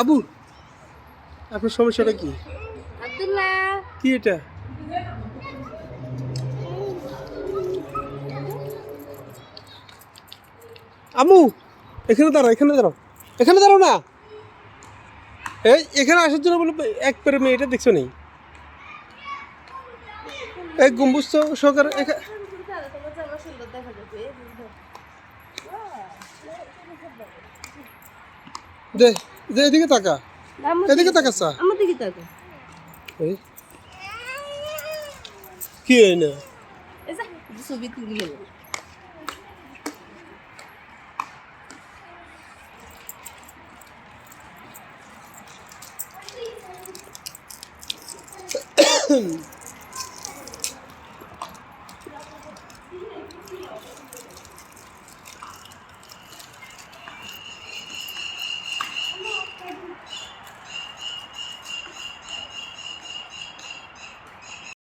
আবু আপনার সমস্যাটা কি? কি এটা? আমু এখানে দাঁড়াও এখানে দাঁড়াও। এখানে দাঁড়াও না। এই এখানে আসার জন্য বলে এক পেরে মেয়েটা দেখছ নেই এই গম্বুজ তো সহকারে দে দে এদিকে তাকা। এদিকে তাকাচ্ছা আমার দিকে তাকো। এই। কি হয় না? ছবি তুলি গেল